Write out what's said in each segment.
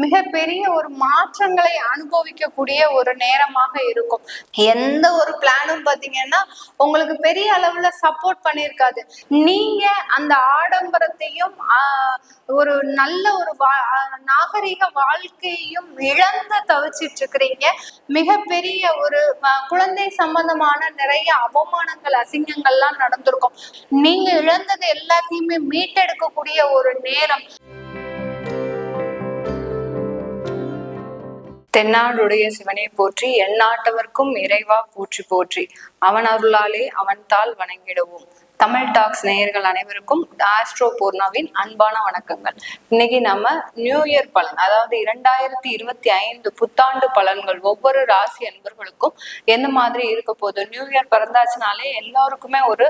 மிகப்பெரிய ஒரு மாற்றங்களை அனுபவிக்கக்கூடிய ஒரு நேரமாக இருக்கும். எந்த ஒரு பிளானும் பாத்தீங்கன்னா உங்களுக்கு பெரிய அளவுல சப்போர்ட் பண்ணியிருக்காது. நீங்க அந்த ஆடம்பரத்தையும் ஒரு நல்ல ஒரு வா- ஆஹ், நாகரிக வாழ்க்கையையும் இழந்து தவிச்சிட்டு இருக்கிறீங்க மிகப்பெரிய ஒரு குழந்தை சம்பந்தமான நிறைய அவமானங்கள் அசிங்கங்கள்லாம் நடந்திருக்கும். நீங்க இழந்தது எல்லாத்தையுமே மீட்டெடுக்கக்கூடிய ஒரு நேரம். தென்னாடுடைய சிவனை போற்றி எந்நாட்டவர்க்கும் இறைவா போற்றி போற்றி. அவன் அருளாலே அவன் தாள் வணங்கிடுவோம். தமிழ் டாக்ஸ் நேயர்கள் அனைவருக்கும் ஆஸ்ட்ரோ பூர்ணாவின் அன்பான வணக்கங்கள். இன்னைக்கு நம்ம நியூ இயர் பலன் அதாவது இரண்டாயிரத்தி இருபத்தி ஐந்து புத்தாண்டு பலன்கள் ஒவ்வொரு ராசி அன்பர்களுக்கும் எந்த மாதிரி இருக்க போகுது? நியூ இயர் பிறந்தாச்சுனாலே எல்லாருக்குமே ஒரு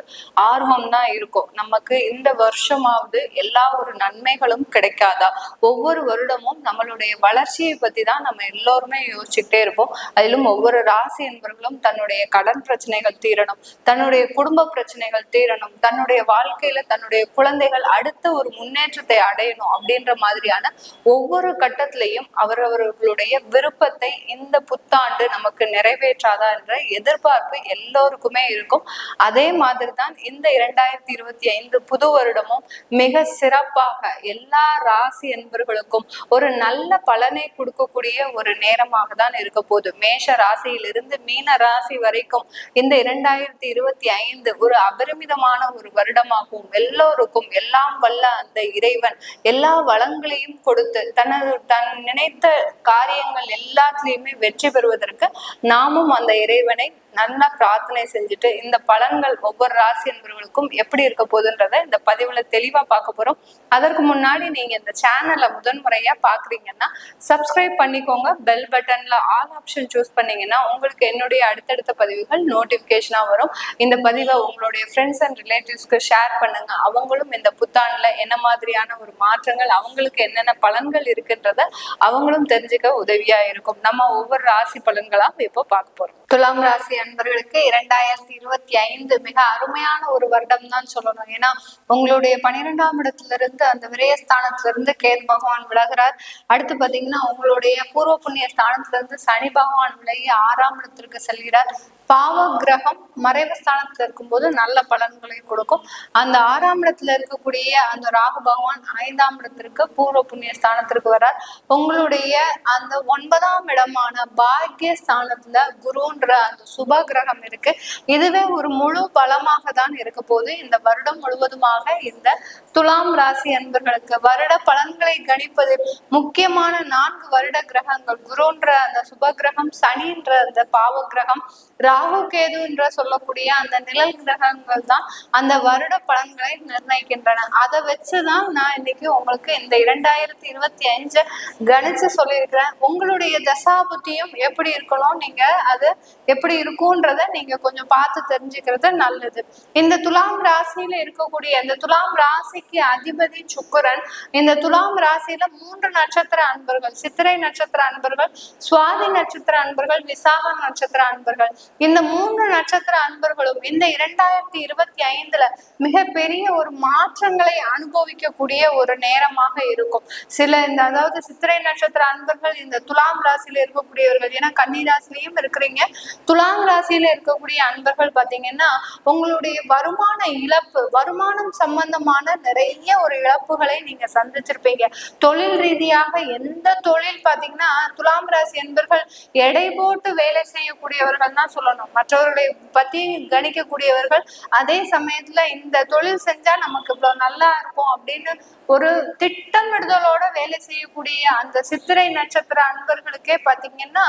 ஆர்வம் தான் இருக்கும். நமக்கு இந்த வருஷமாவது எல்லா ஒரு நன்மைகளும் கிடைக்காதா? ஒவ்வொரு வருடமும் நம்மளுடைய வளர்ச்சியை பத்தி தான் நம்ம எல்லோருமே யோசிச்சுக்கிட்டே இருப்போம். அதிலும் ஒவ்வொரு ராசி என்பவர்களும் தன்னுடைய கடன் பிரச்சனைகள் தீரணும் தன்னுடைய குடும்ப பிரச்சனைகள் தீரணும் தன்னுடைய வாழ்க்கையில தன்னுடைய குழந்தைகள் அடுத்த ஒரு முன்னேற்றத்தை அடையணும் அப்படின்ற மாதிரியான ஒவ்வொரு கட்டத்திலையும் அவரவர்களுடைய விருப்பத்தை இந்த புத்தாண்டு நமக்கு நிறைவேற்றாதா என்ற எதிர்பார்ப்பு எல்லோருக்குமே இருக்கும். அதே மாதிரி தான் இந்த இரண்டாயிரத்தி இருபத்தி ஐந்து புது வருடமும் மிக சிறப்பாக எல்லா ராசி என்பவர்களுக்கும் ஒரு நல்ல பலனை கொடுக்கக்கூடிய ஒரு நேரமாக தான் இருக்க போகுது. மேஷ ராசியிலிருந்து மீன ராசி வரைக்கும் இந்த இரண்டாயிரத்தி இருபத்தி ஐந்து ஒரு அபரிமிதமான ஒரு வருடமாகவும் எல்லோருக்கும் எல்லாம் வல்ல அந்த இறைவன் எல்லா வளங்களையும் கொடுத்து தனது தன் நினைத்த காரியங்கள் எல்லாத்துலயுமே வெற்றி பெறுவதற்கு நாமும் அந்த இறைவனை நல்லா பிரார்த்தனை செஞ்சுட்டு இந்த பலன்கள் ஒவ்வொரு ராசி என்பவர்களுக்கும் எப்படி இருக்க போகுதுன்றத இந்த பதிவுல தெளிவா பார்க்க போறோம். அதற்கு முன்னாடி நீங்க இந்த சேனலை முதன்முறையா பாக்குறீங்கன்னா சப்ஸ்கிரைப் பண்ணிக்கோங்க. பெல் பட்டன்ல ஆல் ஆப்ஷன் சூஸ் பண்ணீங்கன்னா உங்களுக்கு என்னுடைய அடுத்தடுத்த பதிவுகள் நோட்டிபிகேஷனா வரும். இந்த பதிவை உங்களுடைய ஃப்ரெண்ட்ஸ் அண்ட் ரிலேட்டிவ்ஸ்க்கு ஷேர் பண்ணுங்க. அவங்களும் இந்த புத்தாண்டுல என்ன மாதிரியான ஒரு மாற்றங்கள் அவங்களுக்கு என்னென்ன பலன்கள் இருக்குன்றத அவங்களும் தெரிஞ்சுக்க உதவியா இருக்கும். நம்ம ஒவ்வொரு ராசி பலன்களா இப்போ பார்க்க போறோம். துலாம் ராசி அன்பர்களுக்கு இரண்டாயிரத்தி இருபத்தி ஐந்து மிக அருமையான ஒரு வருடம் தான் சொல்லணும். ஏன்னா உங்களுடைய பனிரெண்டாம் இடத்துல இருந்து அந்த விரயஸ்தானத்துல இருந்து கேது பகவான் விலகிறார். அடுத்து பாத்தீங்கன்னா உங்களுடைய பூர்வ புண்ணிய ஸ்தானத்துல இருந்து சனி பகவான் விலகி ஆறாம் இடத்திற்கு செல்கிறார். பாவ கிரகம் மறைவு ஸ்தானத்துல இருக்கும்போது நல்ல பலன்களை கொடுக்கும். அந்த ஆறாம் இடத்துல இருக்கக்கூடிய அந்த ராகு பகவான் ஐந்தாம் இடத்திற்கு பூர்வ புண்ணிய ஸ்தானத்திற்கு வரார் உங்களுடைய அந்த ஒன்பதாம் இடமான பாக்கிய ஸ்தானத்துல குருன்ற அந்த சுப கிரகம் இருக்கு. இதுவே ஒரு முழு பலமாக தான் இருக்க போது இந்த வருடம் முழுவதுமாக இந்த துலாம் ராசி அன்பர்களுக்கு வருட பலன்களை கணிப்பதில் முக்கியமான நான்கு வருட கிரகங்கள். குருன்ற அந்த சுப கிரகம் சனின்ற அந்த பாவ கிரகம் ராகு கேதுன்ற சொல்லக்கூடிய அந்த நிழல் கிரகங்கள் தான் அந்த வருட பலன்களை நிர்ணயிக்கின்றன. அதை வச்சுதான் நான் இன்னைக்கு உங்களுக்கு இந்த இரண்டாயிரத்தி இருபத்தி அஞ்சு கணிச்சு சொல்லியிருக்கிறேன். உங்களுடைய தசாபுத்தியும் எப்படி இருக்கணும்? நீங்க அது எப்படி இருக்கும்? இருக்கும்ன்றத நீங்க கொஞ்சம் பார்த்து தெரிஞ்சுக்கிறது நல்லது. இந்த துலாம் ராசியில இருக்கக்கூடிய இந்த துலாம் ராசிக்கு அதிபதி சுக்கரன் இந்த துலாம் ராசியில மூன்று நட்சத்திர அன்பர்கள் சித்திரை நட்சத்திர அன்பர்கள் சுவாதி நட்சத்திர அன்பர்கள் விசாக நட்சத்திர அன்பர்கள். இந்த மூன்று நட்சத்திர அன்பர்களும் இந்த இரண்டாயிரத்தி இருபத்தி ஐந்துல மிகப்பெரிய ஒரு மாற்றங்களை அனுபவிக்கக்கூடிய ஒரு நேரமாக இருக்கும். சில இந்த அதாவது சித்திரை நட்சத்திர அன்பர்கள் இந்த துலாம் ராசியில இருக்கக்கூடியவர்கள் ஏன்னா கன்னி ராசிலையும் இருக்கிறீங்க. துலாம் ராசியில இருக்கக்கூடிய அன்பர்கள் பாத்தீங்கன்னா உங்களுடைய வருமான இழப்பு வருமானம் சம்பந்தமான நிறைய ஒரு இழப்புகளை நீங்க சந்திச்சிருப்பீங்க. தொழில் ரீதியாக எந்த தொழில் பாத்தீங்கன்னா துலாம் ராசி என்பர்கள் எடை போட்டு வேலை செய்யக்கூடியவர்கள் தான் சொல்லணும். மற்றவர்களை பத்தி கணிக்கக்கூடியவர்கள் அதே சமயத்துல இந்த தொழில் செஞ்சா நமக்கு இவ்வளவு நல்லா இருக்கும் அப்படின்னு ஒரு திட்டமிடுதலோட வேலை செய்யக்கூடிய அந்த சித்திரை நட்சத்திர அன்பர்களுக்கே பாத்தீங்கன்னா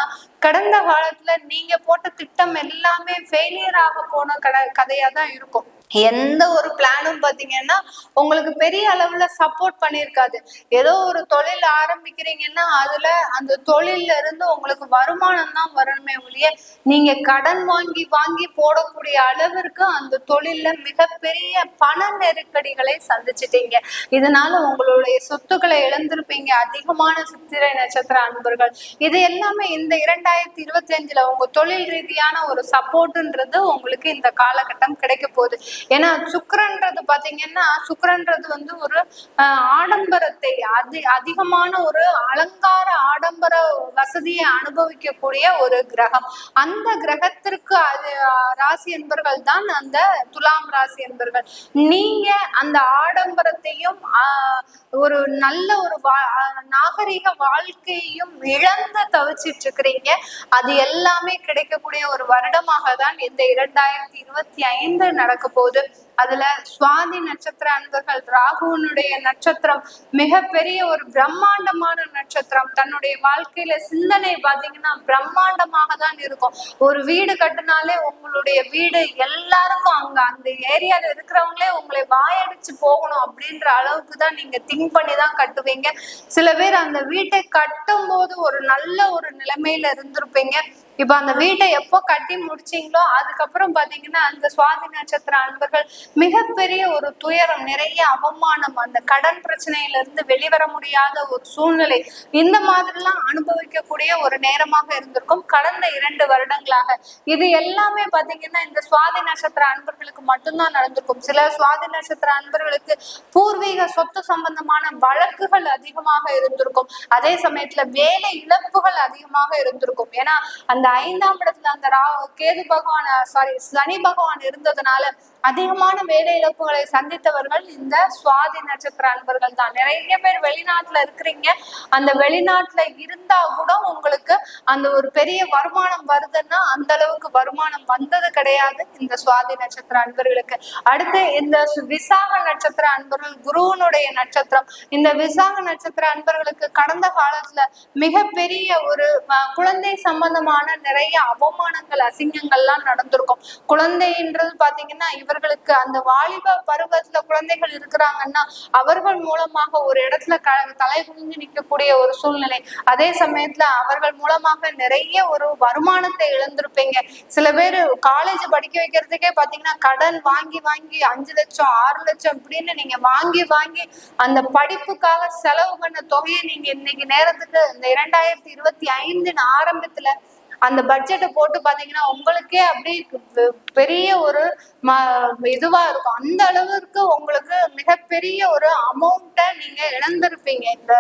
கடந்த காலத்துல நீங்க போட்ட திட்டம் எல்லாமே ஃபெயிலியர் ஆக போன கட கதையா தான் இருக்கும். எந்த ஒரு பிளானும் பாத்தீங்கன்னா உங்களுக்கு பெரிய அளவுல சப்போர்ட் பண்ணியிருக்காது. ஏதோ ஒரு தொழில் ஆரம்பிக்கிறீங்கன்னா அதுல அந்த தொழில்ல இருந்து உங்களுக்கு வருமானம் தான் வரணுமே ஒழிய நீங்க கடன் வாங்கி வாங்கி போடக்கூடிய அளவிற்கு அந்த தொழிலில் மிகப்பெரிய பண நெருக்கடிகளை சந்திச்சிட்டீங்க. இதனால உங்களுடைய சொத்துக்களை இழந்திருப்பீங்க. அதிகமான சித்திரை நட்சத்திர அன்பர்கள். இது எல்லாமே இந்த இரண்டாயிரத்தி இருபத்தி அஞ்சுல உங்க தொழில் ரீதியான ஒரு சப்போர்ட்ன்றது உங்களுக்கு இந்த காலகட்டம் கிடைக்க போகுது. ஏன்னா சுக்கரன்றது பாத்தீங்கன்னா சுக்கரன்றது வந்து ஒரு ஆஹ், ஆடம்பரத்தை அதி அதிகமான ஒரு அலங்கார ஆடம்பர வசதியை அனுபவிக்கக்கூடிய ஒரு கிரகம். அந்த கிரகத்திற்கு அது ராசி என்பர்கள் தான் அந்த துலாம் ராசி என்பர்கள். நீங்க அந்த ஆடம்பரத்தையும் ஆஹ், ஒரு நல்ல ஒரு வா- ஆஹ், நாகரிக வாழ்க்கையையும் இழந்து தவிச்சிட்டு இருக்கிறீங்க அது எல்லாமே கிடைக்கக்கூடிய ஒரு வருடமாக தான் இந்த இரண்டாயிரத்தி இருபத்தி ஐந்து நடக்க போகுது. அதுல சுவாதி நட்சத்திர அன்பர்கள் ராகுவனுடைய நட்சத்திரம் மிகப்பெரிய ஒரு பிரம்மாண்டமான நட்சத்திரம். தன்னுடைய வாழ்க்கையில சிந்தனை பாத்தீங்கன்னா பிரம்மாண்டமாக தான் இருக்கும். ஒரு வீடு கட்டினாலே உங்களுடைய வீடு எல்லாருக்கும் அங்க அந்த ஏரியால இருக்கிறவங்களே உங்களை வாயடிச்சு போகணும் அப்படின்ற அளவுக்கு தான் நீங்க திங்க் பண்ணி தான் கட்டுவீங்க. சில பேர் அந்த வீட்டை கட்டும் போது ஒரு நல்ல ஒரு நிலைமையில இருந்திருப்பீங்க. இப்ப அந்த வீட்டை எப்போ கட்டி முடிச்சீங்களோ அதுக்கப்புறம் பாத்தீங்கன்னா அந்த சுவாதி நட்சத்திர அன்பர்கள் மிகப்பெரிய ஒரு துயரம் நிறைய அவமானம் அந்த கடன் பிரச்சனையில இருந்து வெளிவர முடியாத ஒரு சூழ்நிலை. இந்த மாதிரிலாம் அனுபவிக்கக்கூடிய ஒரு நேரமாக இருந்திருக்கும் கடந்த இரண்டு வருடங்களாக. இது எல்லாமே பாத்தீங்கன்னா இந்த சுவாதி நட்சத்திர அன்பர்களுக்கு மட்டும்தான் நடந்திருக்கும். சில சுவாதி நட்சத்திர அன்பர்களுக்கு பூர்வீக சொத்து சம்பந்தமான வழக்குகள் அதிகமாக இருந்திருக்கும். அதே சமயத்துல வேலை இழப்புகள் அதிகமாக இருந்திருக்கும். ஏன்னா அந்த ஐந்தாம் இடத்துல அந்த ரா கேது பகவான் சாரி சனி பகவான் இருந்ததுனால அதிகமான வேலை இழப்புகளை சந்தித்தவர்கள் இந்த சுவாதி நட்சத்திர அன்பர்கள் தான். நிறைய பேர் வெளிநாட்டுல இருக்கிறீங்க. அந்த வெளிநாட்டுல இருந்தா கூட உங்களுக்கு அந்த ஒரு பெரிய வருமானம் வருதுன்னா அந்த அளவுக்கு வருமானம் வந்தது கிடையாது இந்த சுவாதி நட்சத்திர அன்பர்களுக்கு. அடுத்து இந்த விசாக நட்சத்திர அன்பர்கள் குருவனுடைய நட்சத்திரம். இந்த விசாக நட்சத்திர அன்பர்களுக்கு கடந்த காலத்துல மிகப்பெரிய ஒரு குழந்தை சம்பந்தமான நிறைய அவமானங்கள் அசிங்கங்கள்லாம் நடந்திருக்கும். குழந்தைன்றது பாத்தீங்கன்னா இவர்களுக்கு அந்த வாலிப பருவத்துல குழந்தைகள் இருக்கிறாங்கன்னா அவர்கள் மூலமாக ஒரு இடத்துல க தலை குனிஞ்சு நிற்கக்கூடிய ஒரு சூழ்நிலை. அதே சமயத்துல அவர்கள் மூலமாக நிறைய ஒரு வருமானத்தை இழந்திருப்பீங்க. சில பேர் காலேஜ் படிக்க வைக்கிறதுக்கே பாத்தீங்கன்னா கடன் வாங்கி வாங்கி அஞ்சு லட்சம் ஆறு லட்சம் அப்படின்னு நீங்க வாங்கி வாங்கி அந்த படிப்புக்காக செலவு பண்ண தொகையை நீங்க இன்னைக்கு நேரத்துக்கு இந்த இரண்டாயிரத்தி இருபத்தி ஐந்தின் ஆரம்பத்துல அந்த பட்ஜெட்டை போட்டு பாத்தீங்கன்னா உங்களுக்கே அப்படியே பெரிய ஒரு ம இதுவா இருக்கும். அந்த அளவுக்கு உங்களுக்கு மிகப்பெரிய ஒரு அமௌண்ட்டை நீங்க இழந்திருப்பீங்க. இந்த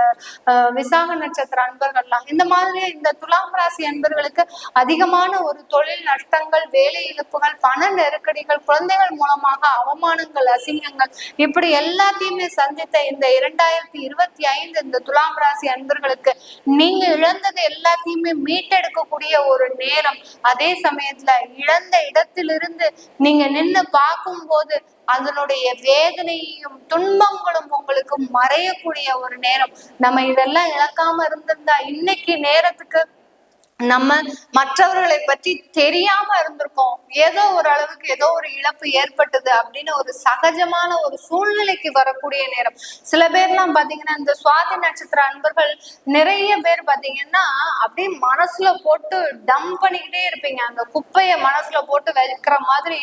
விசாக நட்சத்திர அன்பர்கள்லாம். இந்த மாதிரி இந்த துலாம் ராசி அன்பர்களுக்கு அதிகமான ஒரு தொழில் நஷ்டங்கள் வேலை இழப்புகள் பண நெருக்கடிகள் குழந்தைகள் மூலமாக அவமானங்கள் அசிங்கங்கள் இப்படி எல்லாத்தையுமே சந்தித்த இந்த இரண்டாயிரத்தி இருபத்தி ஐந்து இந்த துலாம் ராசி அன்பர்களுக்கு நீங்க இழந்தது எல்லாத்தையுமே மீட்டெடுக்கக்கூடிய ஒரு நேரம் அதே சமயத்துல இழந்த இடத்திலிருந்து நீங்க நின்னு பார்க்கும்போது அதனுடைய வேதனையும் துன்பங்களும் உங்களுக்கு மறையக்கூடிய ஒரு நேரம். நம்ம இதெல்லாம் இழக்காம இருந்திருந்தா இன்னைக்கு நேரத்துக்கு நம்ம மற்றவர்களை பற்றி தெரியாம இருந்திருக்கோம். ஏதோ ஒரு அளவுக்கு ஏதோ ஒரு இழப்பு ஏற்பட்டது அப்படின்னு ஒரு சகஜமான ஒரு சூழ்நிலைக்கு வரக்கூடிய நேரம். சில பேர்லாம் பாத்தீங்கன்னா இந்த சுவாதி நட்சத்திர அன்பர்கள் நிறைய பேர் பாத்தீங்கன்னா அப்படியே மனசுல போட்டு டம்ப் பண்ணிக்கிட்டே இருப்பீங்க. அந்த குப்பைய மனசுல போட்டு வைக்கிற மாதிரி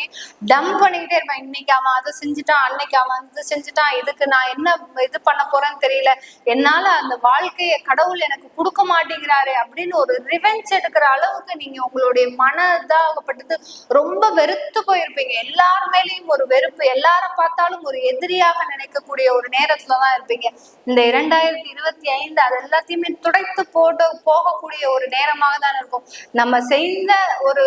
டம்ப் பண்ணிக்கிட்டே இருப்பேன். இன்னைக்கு அவன் அதை செஞ்சுட்டான் அன்னைக்கு அவன் இது செஞ்சுட்டான் இதுக்கு நான் என்ன இது பண்ண போறேன்னு தெரியல. என்னால அந்த வாழ்க்கையை கடவுள் எனக்கு கொடுக்க மாட்டேங்கிறாரு அப்படின்னு ஒரு ரிவெஞ்ச் எடுக்கிற அளவுக்கு நீங்க உங்களுடைய மன இதாகப்பட்டது ரொம்ப வெறுத்து போயிருப்பீங்க. எல்லார் மேலேயும் ஒரு வெறுப்பு எல்லார பார்த்தாலும் ஒரு எதிரியாக நினைக்கக்கூடிய ஒரு நேரத்துல தான் இருப்பீங்க. இந்த இரண்டாயிரத்தி இருபத்தி ஐந்து அது எல்லாத்தையுமே துடைத்து போட்டு போகக்கூடிய ஒரு நேரமாக தான் இருக்கும். நம்ம செய்த ஒரு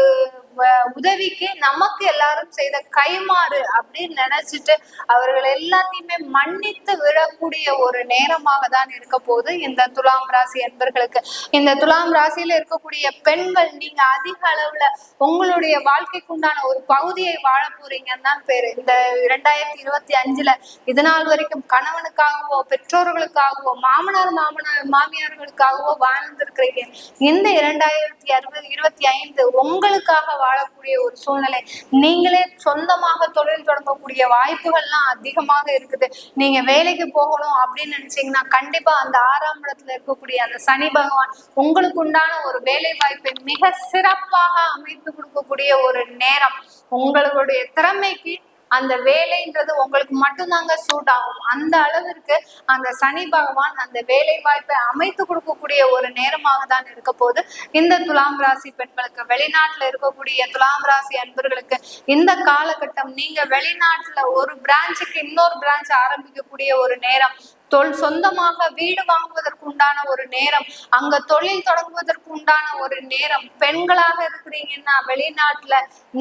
உதவிக்கு நமக்கு எல்லாரும் செய்த கைமாறு அப்படின்னு நினைச்சிட்டு அவர்கள் எல்லாத்தையுமே மன்னித்து விடக்கூடிய ஒரு நேரமாக தான் இருக்க போகுது இந்த துலாம் ராசி என்பர்களுக்கு. இந்த துலாம் ராசியில இருக்கக்கூடிய பெண்கள் நீங்க அதிக அளவுல உங்களுடைய வாழ்க்கைக்கு உண்டான ஒரு பகுதியை வாழ போறீங்கன்னு தான் பேரு. இந்த இரண்டாயிரத்தி இருபத்தி அஞ்சுல இது நாள் வரைக்கும் கணவனுக்காகவோ பெற்றோர்களுக்காகவோ மாமனார் மாமனார் மாமியார்களுக்காகவோ வாழ்ந்திருக்கிறீங்க. இந்த இரண்டாயிரத்தி அறுபது இருபத்தி ஐந்து உங்களுக்காக வாழக்கூடிய ஒரு சூழ்நிலை. நீங்களே சொந்தமாக தொழில் தொடங்கக்கூடிய வாய்ப்புகள்லாம் அதிகமாக இருக்குது. நீங்க வேலைக்கு போகணும் அப்படின்னு நினைச்சீங்கன்னா கண்டிப்பா அந்த ஆறாம் இடத்துல இருக்கக்கூடிய அந்த சனி பகவான் உங்களுக்கு உண்டான ஒரு வேலை வாய்ப்பை மிக சிறப்பாக அமைத்து கொடுக்கக்கூடிய ஒரு நேரம். உங்களுடைய திறமைக்கு அந்த வேலைன்றது உங்களுக்கு மட்டும்தாங்க சூட் ஆகும். அந்த அளவிற்கு அந்த சனி பகவான் அந்த வேலை வாய்ப்பை அமைத்து கொடுக்கக்கூடிய ஒரு நேரமாக தான் இருக்க போது இந்த துலாம் ராசி பெண்களுக்கு வெளிநாட்டுல இருக்கக்கூடிய துலாம் ராசி அன்பர்களுக்கு இந்த காலகட்டம் நீங்க வெளிநாட்டுல ஒரு பிரான்ச்சுக்கு இன்னொரு பிரான்ச் ஆரம்பிக்கக்கூடிய ஒரு நேரம். தொல் சொந்தமாக வீடு வாங்குவதற்கு உண்டான ஒரு நேரம் அங்க தொழில் தொடங்குவதற்கு உண்டான ஒரு நேரம். பெண்களாக இருக்கிறீங்கன்னா வெளிநாட்டுல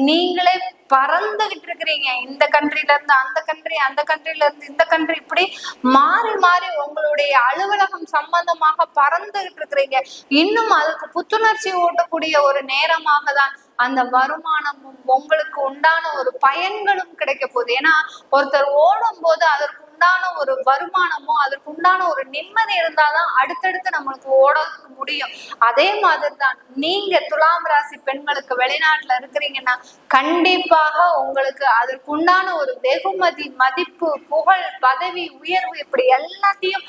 நீங்களே பறந்துகிட்டு இருக்கிறீங்க. இந்த கண்ட்ரில இருந்து அந்த கண்ட்ரி அந்த கண்ட்ரில இருந்து இந்த கண்ட்ரி இப்படி மாறி மாறி உங்களுடைய அலுவலகம் சம்பந்தமாக பறந்துகிட்டு இருக்கிறீங்க. இன்னும் அதுக்கு புத்துணர்ச்சி ஊட்டக்கூடிய ஒரு நேரமாக தான் அந்த வருமானமும் உங்களுக்கு உண்டான ஒரு பயன்களும் கிடைக்க போகுது. ஏன்னா ஒருத்தர் ஓடும் போது அதற்கு உண்டான ஒரு வருமானமோ அதற்கு உண்டான ஒரு நிம்மதி இருந்தாதான் அடுத்தடுத்து நம்மளுக்கு ஓட முடியும். அதே மாதிரி தான் நீங்க துலாம் ராசி பெண்களுக்கு வெளிநாட்டுல இருக்கிறீங்கன்னா கண்டிப்பாக உங்களுக்கு அதற்கு உண்டான ஒரு வெகுமதி மதிப்பு புகழ் பதவி உயர்வு இப்படி எல்லாத்தையும்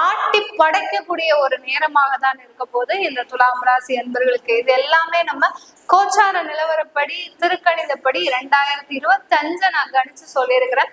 ஆட்டி படைக்கக்கூடிய ஒரு நேரமாக தான் இருக்க போது இந்த துலாம் ராசி என்பர்களுக்கு இது எல்லாமே நம்ம கோச்சார நிலவரப்படி திருக்கணிதப்படி ரெண்டாயிரத்தி இருபத்தி அஞ்சை நான் கணிச்சு சொல்லியிருக்கிறேன்.